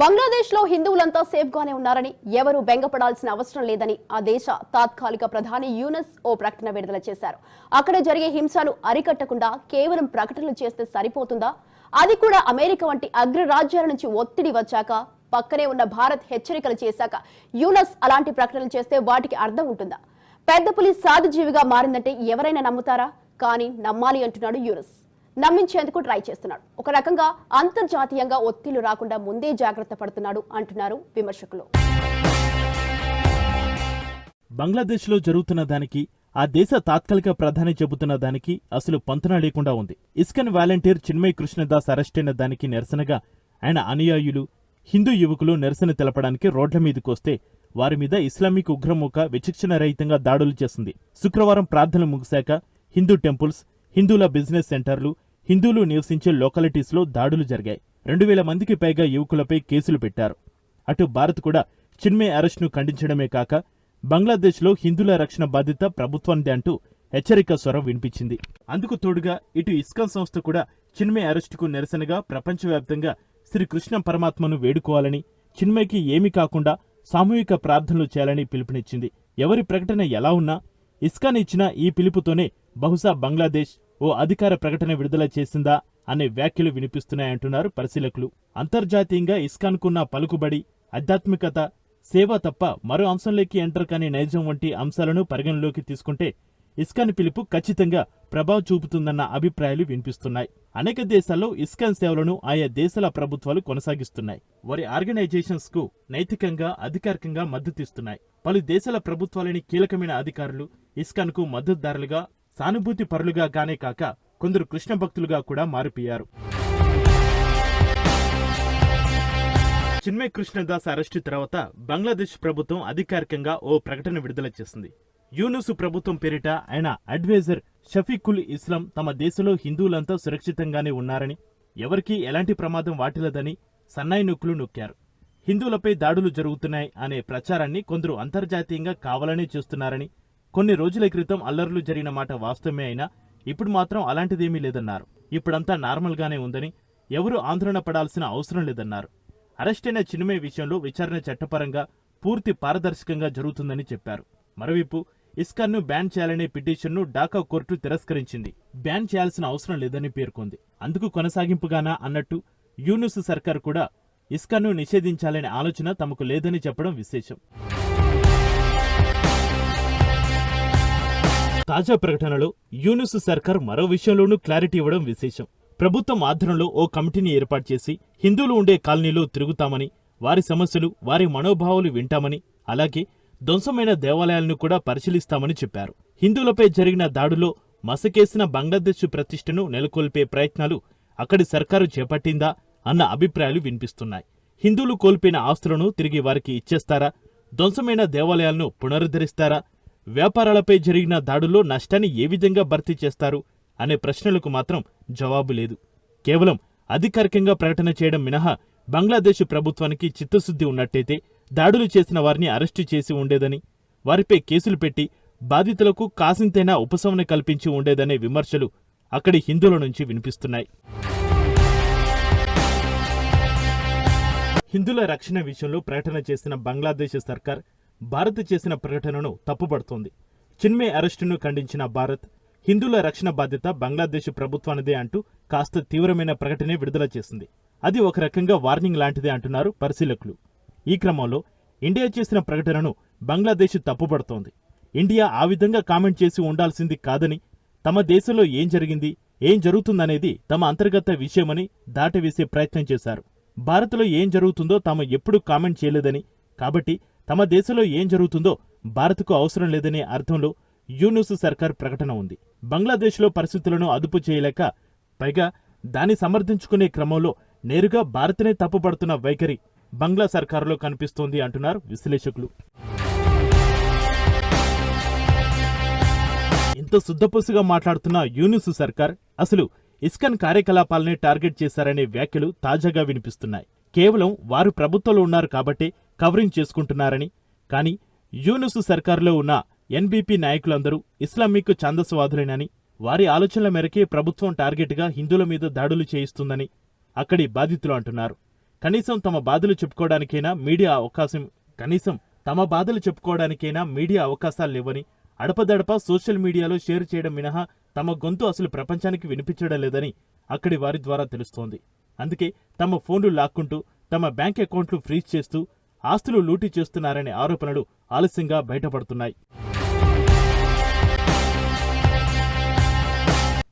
బంగ్లాదేశ్లో హిందువులంతా సేఫ్ గానే ఉన్నారని ఎవరు బెంగపడాల్సిన అవసరం లేదని ఆ దేశ తాత్కాలిక ప్రధాని యూనస్ ఓ ప్రకటన విడుదల చేశారు. అక్కడ జరిగే హింసను అరికట్టకుండా కేవలం ప్రకటనలు చేస్తే సరిపోతుందా? అది కూడా అమెరికా వంటి అగ్రరాజ్యాల నుంచి ఒత్తిడి వచ్చాక పక్కనే ఉన్న భారత్ హెచ్చరికలు చేశాక యూనస్ అలాంటి ప్రకటనలు చేస్తే వాటికి అర్థం ఉంటుందా? పెద్ద పులి సాధుజీవిగా మారిందంటే ఎవరైనా నమ్ముతారా? కానీ నమ్మాలి అంటున్నాడు యూనస్. నమ్మించేందుకు ట్రై చేస్తున్నాడు. ఒక రకంగా అంతర్జాతీయంగా ఒత్తిళ్ళు రాకుండా ముందే జాగ్రత్త పడుతున్నాడు అంటున్నారు విమర్శకులు. బంగ్లాదేశ్లో జరుగుతున్న దానికి ఆ దేశ తాత్కాలిక ప్రధాని చెబుతున్న దానికి అసలు పంతన లేకుండా ఉంది. ఇస్కన్ వాలంటీర్ చిన్మయ్ కృష్ణదాస్ అరెస్టైన దానికి నిరసనగా ఆయన అనుయాయులు హిందూ యువకులు నిరసన తెలపడానికి రోడ్ల మీదకొస్తే వారి మీద ఇస్లామిక్ ఉగ్రమూక విచక్షణ రహితంగా దాడులు చేసింది. శుక్రవారం ప్రార్థనలు ముగిశాక హిందూ టెంపుల్స్ హిందువుల బిజినెస్ సెంటర్లు హిందువులు నివసించే లోకాలిటీస్లో దాడులు జరిగాయి. రెండు వేల మందికి పైగా యువకులపై కేసులు పెట్టారు. అటు భారత్ కూడా చిన్మే అరెస్ట్ను ఖండించడమే కాక బంగ్లాదేశ్లో హిందువుల రక్షణ బాధ్యత ప్రభుత్వానిదే అంటూ హెచ్చరిక స్వరం వినిపించింది. అందుకు తోడుగా ఇటు ఇస్కాన్ సంస్థ కూడా చిన్మే అరెస్టుకు నిరసనగా ప్రపంచవ్యాప్తంగా శ్రీ కృష్ణ పరమాత్మను వేడుకోవాలని చిన్మయ్కి ఏమీ కాకుండా సామూహిక ప్రార్థనలు చేయాలని పిలుపునిచ్చింది. ఎవరి ప్రకటన ఎలా ఉన్నా ఇస్కాన్ ఇచ్చిన ఈ పిలుపుతోనే బహుశా బంగ్లాదేశ్ ఓ అధికార ప్రకటన విడుదల చేసిందా అనే వ్యాఖ్యలు వినిపిస్తున్నాయంటున్నారు పరిశీలకులు. అంతర్జాతీయంగా ఇస్కాన్కున్న పలుకుబడి ఆధ్యాత్మికత సేవ తప్ప మరో అంశంలోకి ఎంటర్ కాని నైజం వంటి అంశాలను పరిగణలోకి తీసుకుంటే ఇస్కాన్ పిలుపు ఖచ్చితంగా ప్రభావం చూపుతుందన్న అభిప్రాయాలు వినిపిస్తున్నాయి. అనేక దేశాల్లో ఇస్కాన్ సేవలను ఆయా దేశాల ప్రభుత్వాలు కొనసాగిస్తున్నాయి. వారి ఆర్గనైజేషన్స్కు నైతికంగా అధికారికంగా మద్దతిస్తున్నాయి పలు దేశాల ప్రభుత్వాలని కీలకమైన అధికారులు ఇస్కాన్కు మద్దతుదారులుగా సానుభూతి పరులుగా గానే కాక కొందరు కృష్ణ భక్తులుగా కూడా మారిపోయారు. చిన్మయ్ కృష్ణదాస్ అరెస్టు తర్వాత బంగ్లాదేశ్ ప్రభుత్వం అధికారికంగా ఓ ప్రకటన విడుదల చేసింది. యూనుసు ప్రభుత్వం పేరిట ఆయన అడ్వైజర్ షఫీకుల్ ఇస్లాం తమ దేశంలో హిందువులంతా సురక్షితంగానే ఉన్నారని ఎవరికీ ఎలాంటి ప్రమాదం వాటిల్లదని సన్నాయి నొక్కులు నొక్కారు. హిందువులపై దాడులు జరుగుతున్నాయి అనే ప్రచారాన్ని కొందరు అంతర్జాతీయంగా కావాలనే చేస్తున్నారని కొన్ని రోజుల క్రితం అల్లర్లు జరిగిన మాట వాస్తవమే అయినా ఇప్పుడు మాత్రం అలాంటిదేమీ లేదన్నారు. ఇప్పుడంతా నార్మల్గానే ఉందని ఎవరూ ఆందోళన పడాల్సిన అవసరం లేదన్నారు. అరెస్టైన చిన్మయ్ విషయంలో విచారణ చట్టపరంగా పూర్తి పారదర్శకంగా జరుగుతుందని చెప్పారు. మరోవైపు ఇస్కాన్ను బ్యాన్ చేయాలనే పిటిషన్ను ఢాకా కోర్టు తిరస్కరించింది. బ్యాన్ చేయాల్సిన అవసరం లేదని పేర్కొంది. అందుకు కొనసాగింపుగానా అన్నట్టు యూనుస్ సర్కార్ కూడా ఇస్కాన్ను నిషేధించాలనే ఆలోచన తమకు లేదని చెప్పడం విశేషం. తాజా ప్రకటనలో యూనిస్ సర్కార్ మరో విషయంలోనూ క్లారిటీ ఇవ్వడం విశేషం. ప్రభుత్వం ఆధ్వర్యంలో ఓ కమిటీని ఏర్పాటు చేసి హిందువులు ఉండే కాలనీలో తిరుగుతామని వారి సమస్యలు వారి మనోభావాలు వింటామని అలాగే ధ్వంసమైన దేవాలయాలను కూడా పరిశీలిస్తామని చెప్పారు. హిందువులపై జరిగిన దాడులో మసకేసిన బంగ్లాదేశ్ ప్రతిష్టను నెలకొల్పే ప్రయత్నాలు అక్కడి సర్కారు చేపట్టిందా అన్న అభిప్రాయాలు వినిపిస్తున్నాయి. హిందువులు కోల్పోయిన ఆస్తులను తిరిగి వారికి ఇచ్చేస్తారా? ధ్వంసమైన దేవాలయాలను పునరుద్ధరిస్తారా? వ్యాపారాలపై జరిగిన దాడుల్లో నష్టాన్ని ఏ విధంగా భర్తీ చేస్తారు అనే ప్రశ్నలకు మాత్రం జవాబు లేదు. కేవలం అధికారికంగా ప్రకటన చేయడం మినహా బంగ్లాదేశ్ ప్రభుత్వానికి చిత్తశుద్ధి ఉన్నట్టయితే దాడులు చేసిన వారిని అరెస్టు చేసి ఉండేదని వారిపై కేసులు పెట్టి బాధితులకు కాసింతైనా ఉపశమనం కల్పించి ఉండేదనే విమర్శలు అక్కడి హిందువుల నుంచి వినిపిస్తున్నాయి. హిందువుల రక్షణ విషయంలో ప్రకటన చేసిన బంగ్లాదేశ్ సర్కార్ భారత్ చేసిన ప్రకటనను తప్పుపడుతోంది చిన్మే అరెస్టును ఖండించిన భారత్ హిందువుల రక్షణ బాధ్యత బంగ్లాదేశ్ ప్రభుత్వానిదే అంటూ కాస్త తీవ్రమైన ప్రకటనే విడుదల చేసింది. అది ఒక రకంగా వార్నింగ్ లాంటిదే అంటున్నారు పరిశీలకులు. ఈ క్రమంలో ఇండియా చేసిన ప్రకటనను బంగ్లాదేశ్ తప్పుపడుతోంది ఇండియా ఆ విధంగా కామెంట్ చేసి ఉండాల్సింది కాదని తమ దేశంలో ఏం జరిగింది ఏం జరుగుతుందనేది తమ అంతర్గత విషయమని దాటవేసే ప్రయత్నం చేశారు. భారత్లో ఏం జరుగుతుందో తాము ఎప్పుడూ కామెంట్ చేయలేదని కాబట్టి తమ దేశంలో ఏం జరుగుతుందో భారత్కు అవసరం లేదనే అర్థంలో యూనుస్ సర్కార్ ప్రకటన ఉంది. బంగ్లాదేశ్లో పరిస్థితులను అదుపు చేయలేక పైగా దాన్ని సమర్థించుకునే క్రమంలో నేరుగా భారత్నే తప్పుపడుతున్న వైఖరి బంగ్లా సర్కారులో కనిపిస్తోంది అంటున్నారు విశ్లేషకులు. ఇంత శుద్ధపుసుగా మాట్లాడుతున్న యూనిస్ సర్కార్ అసలు ఇస్కాన్ కార్యకలాపాలనే టార్గెట్ చేశారనే వ్యాఖ్యలు తాజాగా వినిపిస్తున్నాయి. కేవలం వారు ప్రభుత్వంలో ఉన్నారు కాబట్టే కవరింగ్ చేసుకుంటున్నారని. కానీ యూనుసు సర్కారులో ఉన్న ఎన్బీపీ నాయకులందరూ ఇస్లామిక్ ఛాందస్వాదులేనని వారి ఆలోచనల మేరకే ప్రభుత్వం టార్గెట్గా హిందువుల మీద దాడులు చేయిస్తుందని అక్కడి బాధితులు అంటున్నారు. కనీసం తమ బాధలు చెప్పుకోవడానికైనా మీడియా అవకాశం కనీసం తమ బాధలు చెప్పుకోవడానికైనా మీడియా అవకాశాలు లేవని అడపదడప సోషల్ మీడియాలో షేర్ చేయడం మినహా తమ గొంతు అసలు ప్రపంచానికి వినిపించడం లేదని అక్కడి వారి ద్వారా తెలుస్తోంది. అందుకే తమ ఫోన్లు లాక్కుంటూ తమ బ్యాంక్ అకౌంట్లు ఫ్రీజ్ చేస్తూ ఆస్తులు లూటీ చేస్తున్నారనే ఆరోపణలు ఆలస్యంగా బయటపడుతున్నాయి.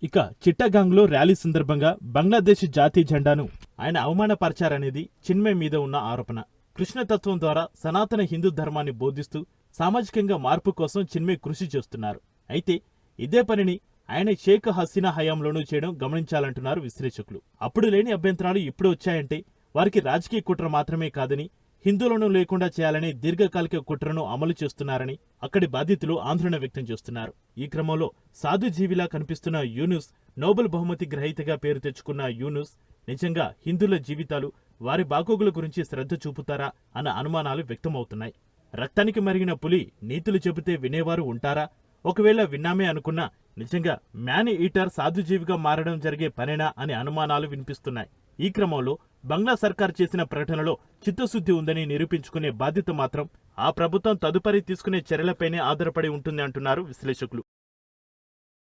ఇక చిట్టగాంగ్లో ర్యాలీ సందర్భంగా బంగ్లాదేశ్ జాతీయ జెండాను ఆయన అవమానపరిచారనేది చిన్మయ్ మీద ఉన్న ఆరోపణ. కృష్ణతత్వం ద్వారా సనాతన హిందూ ధర్మాన్ని బోధిస్తూ సామాజికంగా మార్పు కోసం చిన్మయ్ కృషి చేస్తున్నారు. అయితే ఇదే పనిని ఆయన షేక్ హసీనా హయాంలోనూ చేయడం గమనించాలంటున్నారు విశ్లేషకులు. అప్పుడు లేని అభ్యంతరాలు ఇప్పుడు వచ్చాయంటే వారికి రాజకీయ కుట్ర మాత్రమే కాదని హిందువులను లేకుండా చేయాలని దీర్ఘకాలిక కుట్రను అమలు చేస్తున్నారని అక్కడి బాధితులు ఆందోళన వ్యక్తం చేస్తున్నారు. ఈ క్రమంలో సాధుజీవిలా కనిపిస్తున్న యూనుస్ నోబెల్ బహుమతి గ్రహీతగా పేరు తెచ్చుకున్న యూనుస్ నిజంగా హిందువుల జీవితాలు వారి బాగోగుల గురించి శ్రద్ధ చూపుతారా అన్న అనుమానాలు వ్యక్తమవుతున్నాయి. రక్తానికి మరిగిన పులి నీతులు చెబితే వినేవారు ఉంటారా? ఒకవేళ విన్నామే అనుకున్నా నిజంగా మ్యాన్ ఈటర్ సాధుజీవిగా మారడం జరిగే పనేనా అనే అనుమానాలు వినిపిస్తున్నాయి. ఈ క్రమంలో బంగ్లా సర్కార్ చేసిన ప్రకటనలో చిత్తశుద్ధి ఉందని నిరూపించుకునే బాధ్యత మాత్రం ఆ ప్రభుత్వం తదుపరి తీసుకునే చర్యలపైనే ఆధారపడి ఉంటుంది అంటున్నారు విశ్లేషకులు.